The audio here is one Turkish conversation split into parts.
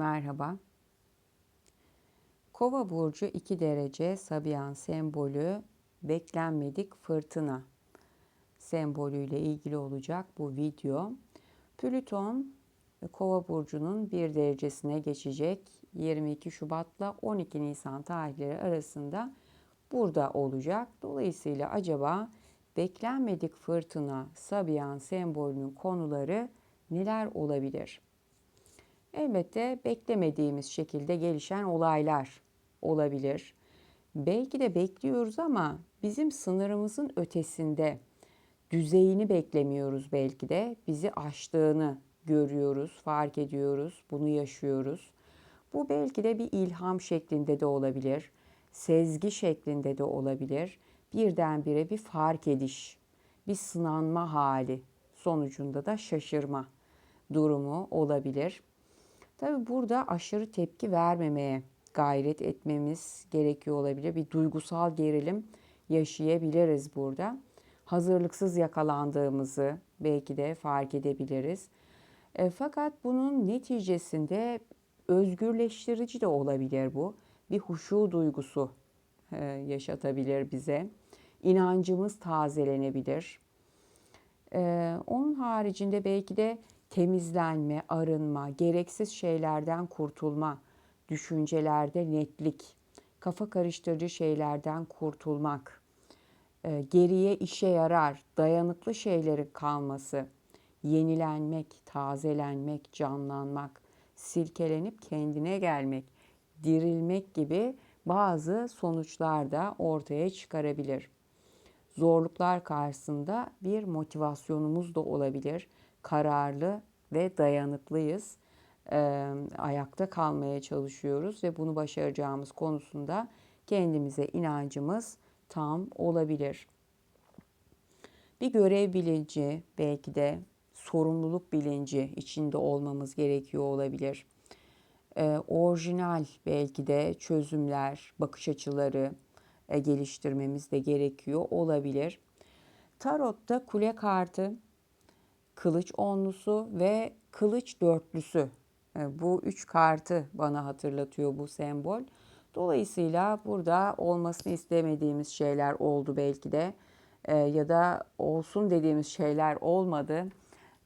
Merhaba. Kova burcu 2 derece Sabian sembolü beklenmedik fırtına sembolüyle ilgili olacak bu video. Plüton Kova burcunun 1 derecesine geçecek 22 Şubat'la 12 Nisan tarihleri arasında burada olacak. Dolayısıyla acaba beklenmedik fırtına Sabian sembolünün konuları neler olabilir? Elbette beklemediğimiz şekilde gelişen olaylar olabilir. Belki de bekliyoruz ama bizim sınırımızın ötesinde düzeyini beklemiyoruz belki de. Bizi aştığını görüyoruz, fark ediyoruz, bunu yaşıyoruz. Bu belki de bir ilham şeklinde de olabilir, sezgi şeklinde de olabilir. Birdenbire bir fark ediş, bir sınanma hali sonucunda da şaşırma durumu olabilir. Tabi burada aşırı tepki vermemeye gayret etmemiz gerekiyor olabilir. Bir duygusal gerilim yaşayabiliriz burada. Hazırlıksız yakalandığımızı belki de fark edebiliriz. E, fakat bunun neticesinde özgürleştirici de olabilir bu. Bir huşu duygusu e, yaşatabilir bize. İnancımız tazelenebilir. E, onun haricinde belki de temizlenme, arınma, gereksiz şeylerden kurtulma, düşüncelerde netlik, kafa karıştırıcı şeylerden kurtulmak, e, geriye işe yarar, dayanıklı şeylerin kalması, yenilenmek, tazelenmek, canlanmak, silkelenip kendine gelmek, dirilmek gibi bazı sonuçlar da ortaya çıkarabilir. Zorluklar karşısında bir motivasyonumuz da olabilir kararlı ve dayanıklıyız. E, ayakta kalmaya çalışıyoruz ve bunu başaracağımız konusunda kendimize inancımız tam olabilir. Bir görev bilinci, belki de sorumluluk bilinci içinde olmamız gerekiyor olabilir. E, orijinal belki de çözümler, bakış açıları e, geliştirmemiz de gerekiyor olabilir. Tarot'ta kule kartı kılıç onlusu ve kılıç dörtlüsü. E, bu üç kartı bana hatırlatıyor bu sembol. Dolayısıyla burada olmasını istemediğimiz şeyler oldu belki de e, ya da olsun dediğimiz şeyler olmadı.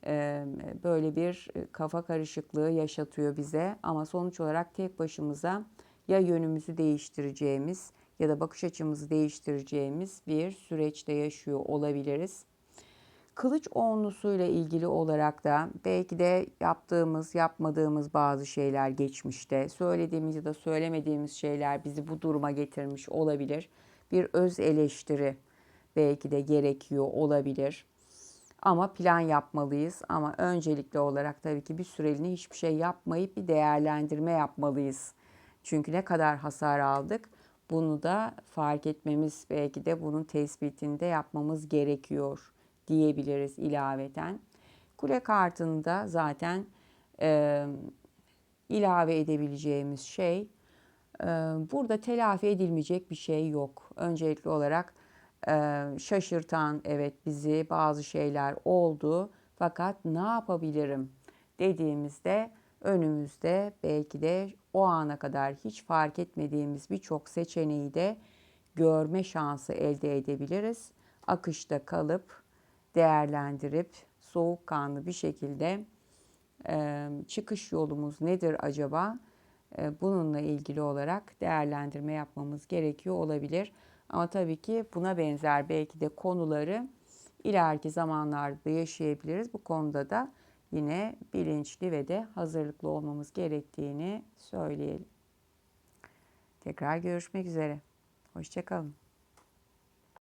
E, böyle bir kafa karışıklığı yaşatıyor bize ama sonuç olarak tek başımıza ya yönümüzü değiştireceğimiz ya da bakış açımızı değiştireceğimiz bir süreçte yaşıyor olabiliriz. Kılıç onlusuyla ilgili olarak da belki de yaptığımız, yapmadığımız bazı şeyler geçmişte, söylediğimiz ya da söylemediğimiz şeyler bizi bu duruma getirmiş olabilir. Bir öz eleştiri belki de gerekiyor olabilir. Ama plan yapmalıyız. Ama öncelikli olarak tabii ki bir süreliğine hiçbir şey yapmayıp bir değerlendirme yapmalıyız. Çünkü ne kadar hasar aldık bunu da fark etmemiz belki de bunun tespitinde yapmamız gerekiyor diyebiliriz ilaveten. Kule kartında zaten e, ilave edebileceğimiz şey e, burada telafi edilmeyecek bir şey yok. Öncelikli olarak e, şaşırtan evet bizi bazı şeyler oldu fakat ne yapabilirim dediğimizde önümüzde belki de o ana kadar hiç fark etmediğimiz birçok seçeneği de görme şansı elde edebiliriz. Akışta kalıp değerlendirip soğukkanlı bir şekilde e, çıkış yolumuz nedir acaba? E, bununla ilgili olarak değerlendirme yapmamız gerekiyor olabilir. Ama tabii ki buna benzer belki de konuları ileriki zamanlarda yaşayabiliriz. Bu konuda da yine bilinçli ve de hazırlıklı olmamız gerektiğini söyleyelim. Tekrar görüşmek üzere. Hoşçakalın.